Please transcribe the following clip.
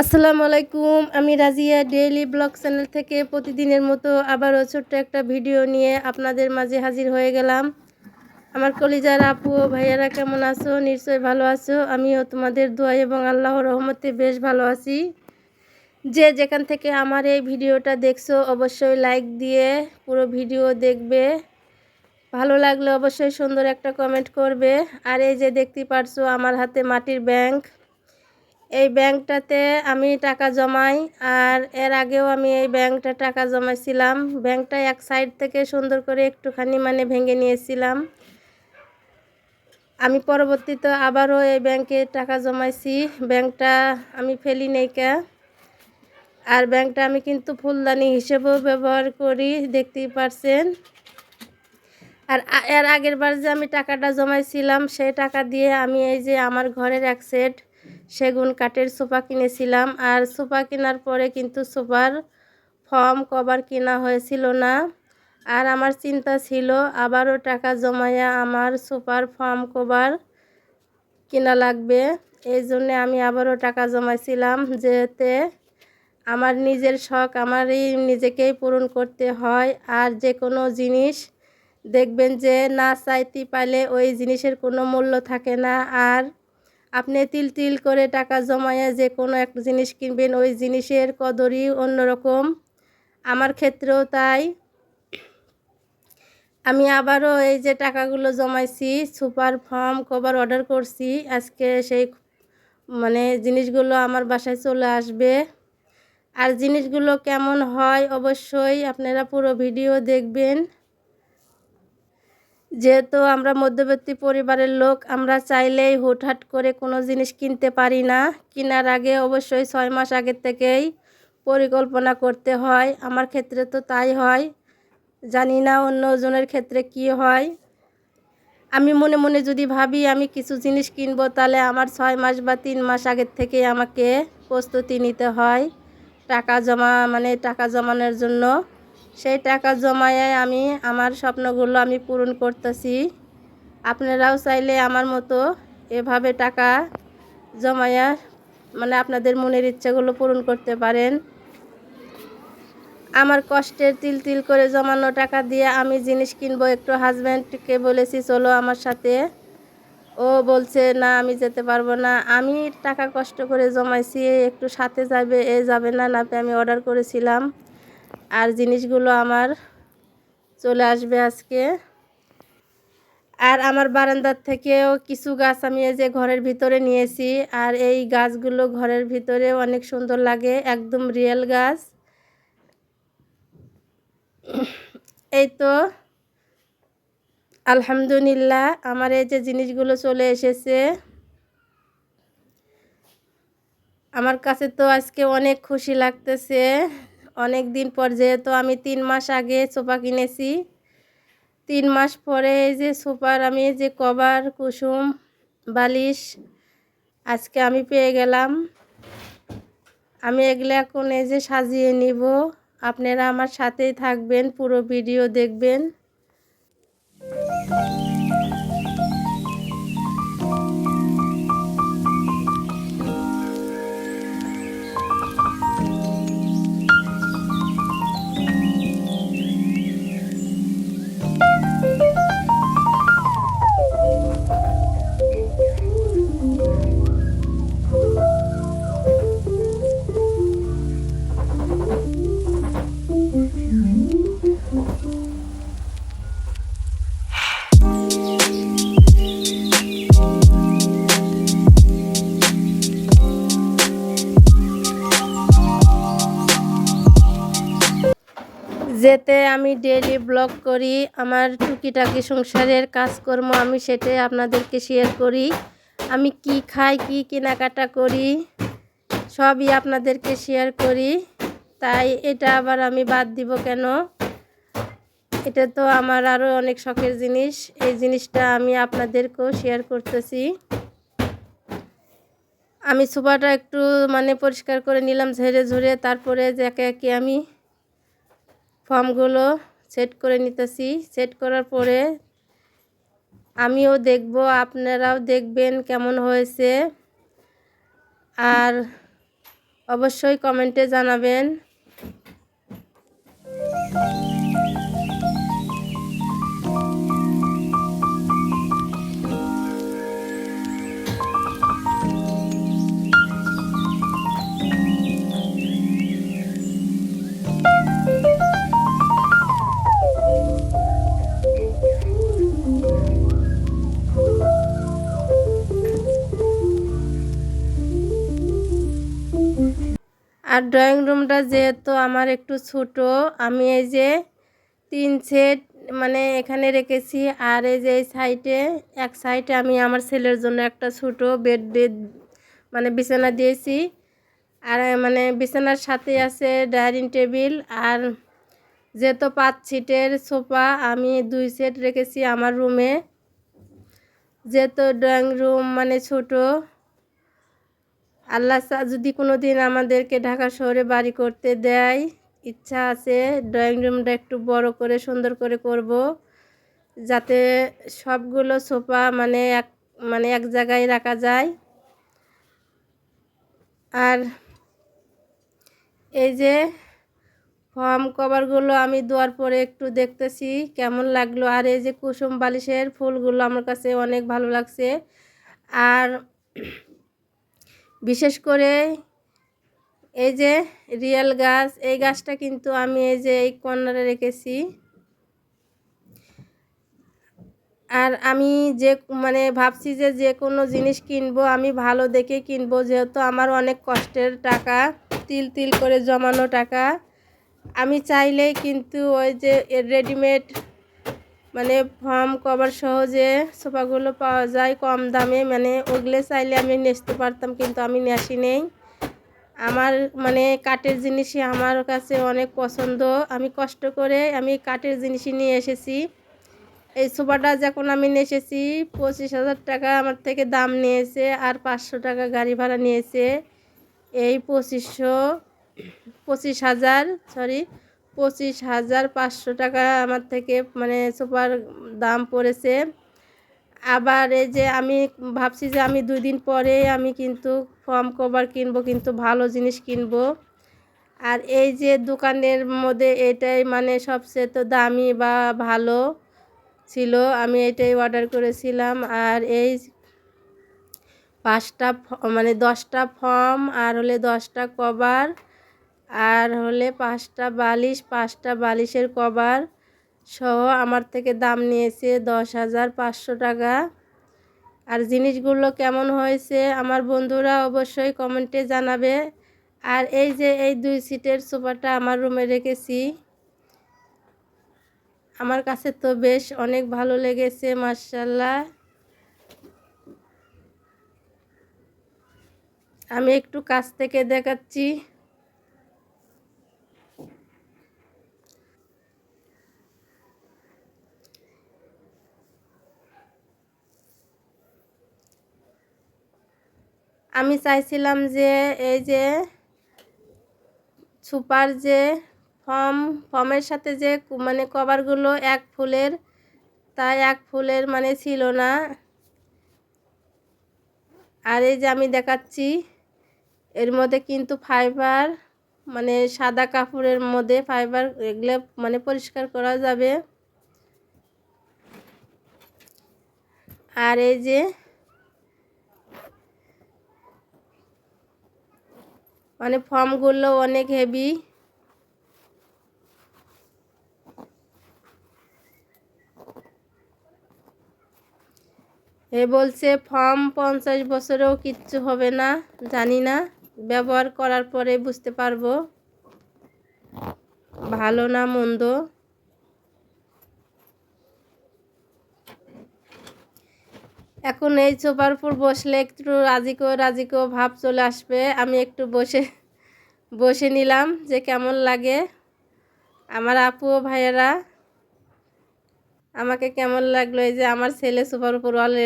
আসসালামু আলাইকুম। আমি রাজিয়া ডেইলি ব্লগ চ্যানেল থেকে প্রতিদিনের মতো আবারও ছোট্ট একটা ভিডিও নিয়ে আপনাদের মাঝে হাজির হয়ে গেলাম। আমার কলিজার আপু, ভাইয়ারা কেমন আছো? নিশ্চয়ই ভালো আছো। আমিও তোমাদের দোয়া এবং আল্লাহর রহমতে বেশ ভালো আছি। যে যেখান থেকে আমার এই ভিডিওটা দেখছ, অবশ্যই লাইক দিয়ে পুরো ভিডিও দেখবে। ভালো লাগলে অবশ্যই সুন্দর একটা কমেন্ট করবে। আর এই যে দেখতে পারছ, আমার হাতে মাটির ব্যাংক এই ব্যাংকটাতে আমি টাকা জমাই আর এর আগেও আমি এই ব্যাংকটা টাকা জমাইছিলাম। ব্যাংকটা এক সাইড থেকে সুন্দর করে একটুখানি মানে ভেঙে নিয়েছিলাম। আমি পরবর্তীতে আবারও এই ব্যাংকে টাকা জমাইছি। ব্যাংকটা আমি ফেলি নেইকা আর ব্যাংকটা আমি কিন্তু ফুলদানি হিসেবেও ব্যবহার করি, দেখতেই পারছেন। আর এর আগের বার যে আমি টাকাটা জমাইছিলাম, সেই টাকা দিয়ে আমি এই যে আমার ঘরের এক সেট সেগুন কাঠের সোফা কিনেছিলাম আর সোফা কেনার পরে কিন্তু সোফার ফর্ম কভার কেনা হয়েছিল না। আর আমার চিন্তা ছিল, আবারও টাকা জমাইয়া আমার সোফার ফর্ম কভার কেনা লাগবে। এই জন্যে আমি আবারও টাকা জমাইছিলাম যেতে আমার নিজের শখ আমারই নিজেকেই পূরণ করতে হয়। আর যে কোনো জিনিস দেখবেন যে না চাইতে পারলে ওই জিনিসের কোনো মূল্য থাকে না। আর আপনি তিল তিল করে টাকা জমাইয়া যে কোনো একটা জিনিস কিনবেন, ওই জিনিসের কদরই অন্যরকম। আমার ক্ষেত্রেও তাই। আমি আবারও এই যে টাকাগুলো জমাইছি, সুপার ফর্ম কভার অর্ডার করছি, আজকে সেই মানে জিনিসগুলো আমার বাসায় চলে আসবে। আর জিনিসগুলো কেমন হয় অবশ্যই আপনারা পুরো ভিডিও দেখবেন। যেহেতু আমরা মধ্যবর্তী পরিবারের লোক, আমরা চাইলেই হুটহাট করে কোনো জিনিস কিনতে পারি না। কেনার আগে অবশ্যই ছয় মাস আগের থেকেই পরিকল্পনা করতে হয়। আমার ক্ষেত্রে তো তাই হয়। জানি না অন্য জনের ক্ষেত্রে কি হয়। আমি মনে মনে যদি ভাবি আমি কিছু জিনিস কিনবো, তাহলে আমার ছয় মাস বা তিন মাস আগের থেকে আমাকে প্রস্তুতি নিতে হয়। টাকা জমা মানে টাকা জমানোর জন্য। সেই টাকা জমায়ে আমি আমার স্বপ্নগুলো আমি পূরণ করতেছি। আপনারাও চাইলে আমার মতো এভাবে টাকা জমায়া মানে আপনাদের মনের ইচ্ছাগুলো পূরণ করতে পারেন। আমার কষ্টের তিল তিল করে জমানো টাকা দিয়ে আমি জিনিস কিনবো একটু হাজব্যান্ডকে বলেছি, চলো আমার সাথে। ও বলছে, না, আমি যেতে পারব না। আমি টাকা কষ্ট করে জমাইছি, একটু সাথে যাবে, এ যাবে না নাপে আমি অর্ডার করেছিলাম। আর জিনিসগুলো আমার চলে আসবে আজকে। আর আমার বারান্দার থেকেও কিছু গাছ আমি এই যে ঘরের ভিতরে নিয়েছি, আর এই গাছগুলো ঘরের ভিতরে অনেক সুন্দর লাগে, একদম রিয়েল গাছ। এই তো, আলহামদুলিল্লাহ আমার এই যে জিনিসগুলো চলে এসেছে। আমার কাছে তো আজকে অনেক খুশি লাগতেছে। অনেক দিন পর যেহেতু আমি তিন মাস আগে সোফা কিনেছি, তিন মাস পরে এই যে সোফার আমি যে কভার, কুসুম, বালিশ আজকে আমি পেয়ে গেলাম। আমি এগুলো এখন এই যে সাজিয়ে নিব। আপনারা আমার সাথেই থাকবেন, পুরো ভিডিও দেখবেন। যেতে আমি ডেলি ব্লগ করি, আমার টুকিটাকি সংসারের কাজকর্ম আমি সেটাই আপনাদেরকে শেয়ার করি, আমি কি খাই, কি কেনাকাটা করি, সবই আপনাদেরকে শেয়ার করি। তাই এটা আবার আমি বাদ দিব কেন? এটা তো আমার আরও অনেক শখের জিনিস, এই জিনিসটা আমি আপনাদেরকেও শেয়ার করতেছি। আমি সোফাটা একটু মানে পরিষ্কার করে নিলাম, ঝেড়ে ঝুড়ে, তারপরে একে একে আমি ফর্মগুলো সেট করে নিতেছি। সেট করার পরে আমিও দেখব, আপনারাও দেখবেন কেমন হয়েছে। আর অবশ্যই কমেন্টে জানাবেন। আর ড্রয়িং রুমটা যেহেতু আমার একটু ছোট, আমি এই যে তিন সেট মানে এখানে রেখেছি আর এই যে এই সাইডে এক সাইডে আমি আমার ছেলের জন্য একটা ছোট বেড মানে বিছানা দিয়েছি। আর মানে বিছানার সাথে আছে ডাইনিং টেবিল আর যেহেতু পাঁচ সিটের সোফা আমি দুই সেট রেখেছি আমার রুমে যেহেতু ড্রয়িং রুম মানে ছোটো আল্লাহ যদি কোনো দিন আমাদেরকে ঢাকা শহরে বাড়ি করতে দেয়, ইচ্ছা আছে ড্রয়িং রুমটা একটু বড় করে, সুন্দর করে করব, যাতে সবগুলো সোফা মানে এক মানে এক জায়গায় রাখা যায়। আর এই যে ফর্ম কভারগুলো আমি দেওয়ার পরে একটু দেখতেছি, কেমন লাগল? আর এই যে কুসুম বালিশের ফুলগুলো আমার কাছে অনেক ভালো লাগছে। আর বিশেষ করে এই যে রিয়েল গাছ, এই গাছটা কিন্তু আমি এই যে এই কর্নারে রেখেছি। আর আমি যে মানে ভাবছি যে যে কোনো জিনিস কিনবো, আমি ভালো দেখে কিনবো, যেহেতু আমার অনেক কষ্টের টাকা, তিল তিল করে জমানো টাকা। আমি চাইলেই কিন্তু ওই যে রেডিমেড মানে ফর্ম কভার সহজে সোফাগুলো পাওয়া যায় কম দামে। মানে ওগুলো চাইলে আমি নেসতে পারতাম, কিন্তু আমি নেসি নেই। আমার মানে কাঠের জিনিসই আমার কাছে অনেক পছন্দ। আমি কষ্ট করে আমি কাঠের জিনিসই নিয়ে এসেছি। এই সোফাটা যখন আমি নিয়ে এসেছি পঁচিশ হাজার টাকা আমার থেকে দাম নিয়েছে আর পাঁচশো টাকা গাড়ি ভাড়া নিয়েছে। এই পঁচিশশো, পঁচিশ হাজার সরি পঁচিশ হাজার পাঁচশো টাকা আমার থেকে মানে সোফার দাম পড়েছে। আবার এই যে আমি ভাবছি যে আমি দুই দিন পরে আমি কিন্তু ফর্ম কভার কিনবো, কিন্তু ভালো জিনিস কিনবো। আর এই যে দোকানের মধ্যে এটাই মানে সবচেয়ে তো দামি বা ভালো ছিল, আমি এটাই অর্ডার করেছিলাম। আর এই পাঁচটা মানে দশটা ফর্ম আর হলে দশটা কভার আর হলে পাঁচটা বালিশ, পাঁচটা বালিশের কভার সহ আমার থেকে দাম নিয়েছে দশ হাজার পাঁচশো টাকা। আর জিনিসগুলো কেমন হয়েছে আমার বন্ধুরা অবশ্যই কমেন্টে জানাবে। আর এই যে এই দুই সিটের সোফাটা আমার রুমে রেখেছি। আমার কাছে তো বেশ অনেক ভালো লেগেছে মার্শাল্লাহ আমি একটু কাছ থেকে দেখাচ্ছি। আমি চাইছিলাম যে এই যে সুপার যে ফর্ম, ফর্মের সাথে যে মানে কভারগুলো এক ফুলের তাই এক ফুলের মানে ছিল না। আর এই যে আমি দেখাচ্ছি, এর মধ্যে কিন্তু ফাইবার মানে সাদা কাপড়ের মধ্যে ফাইবার এগুলো মানে পরিষ্কার করা যাবে। আর এই যে মানে ফর্মগুলো অনেক হেভি। এ বলছে, ফর্ম পঞ্চাশ বছরেও কিচ্ছু হবে না, জানি না। ব্যবহার করার পরে বুঝতে পারব। ভালো না, মন্দ। এখন এই সোফার উপর বসলে একটু রাজিকো রাজিকো ভাব চলে আসবে। আমি একটু বসে বসে নিলাম যে কেমন লাগে। আমার আপু ভাইয়েরা, আমাকে কেমন লাগল? এই যে আমার ছেলে সোফার উপর অলরেডি